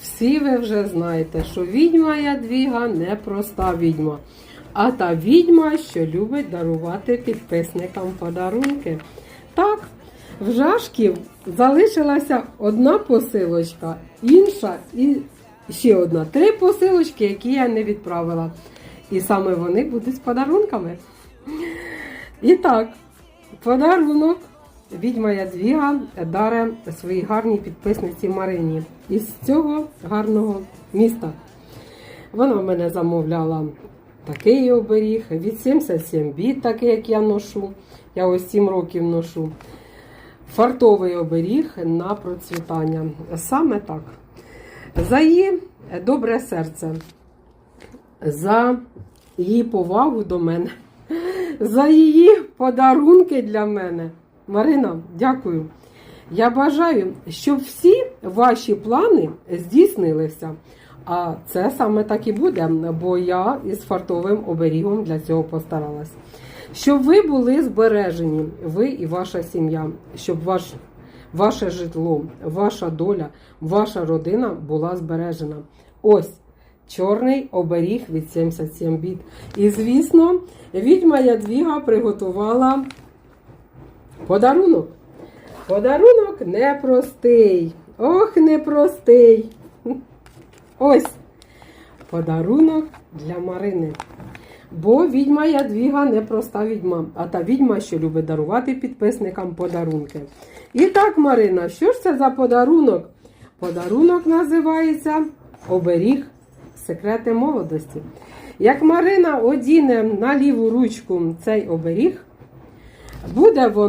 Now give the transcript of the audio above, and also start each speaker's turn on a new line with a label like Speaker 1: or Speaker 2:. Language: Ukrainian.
Speaker 1: всі ви вже знаєте, що відьма Ядвіга не проста відьма, а та відьма, що любить дарувати підписникам подарунки. Так, в Жашків залишилася одна посилочка, інша і ще одна. Три посилочки, які я не відправила. І саме вони будуть з подарунками. І так, подарунок відьма Ядвіга даре своїй гарній підписниці Марині із цього гарного міста. Вона в мене замовляла такий оберіг від 77 біт, такий, як я ношу. Я ось 7 років ношу. Фартовий оберіг на процвітання. Саме так. За її добре серце, за її повагу до мене, за її подарунки для мене. Марина, дякую. Я бажаю, щоб всі ваші плани здійснилися. А це саме так і буде, бо я із фартовим оберігом для цього постаралась. Щоб ви були збережені, ви і ваша сім'я, щоб ваш, ваше житло, ваша доля, ваша родина була збережена. Ось чорний оберіг від 77 біт. І, звісно, відьма Ядвіга приготувала подарунок. Подарунок непростий. Ох, непростий. Ось подарунок для Марини. Бо відьма Ядвіга не проста відьма, а та відьма, що любить дарувати підписникам подарунки. І так, Марина, що ж це за подарунок? Подарунок називається Оберіг секрети молодості. Як Марина одіне на ліву ручку цей оберіг, буде вона.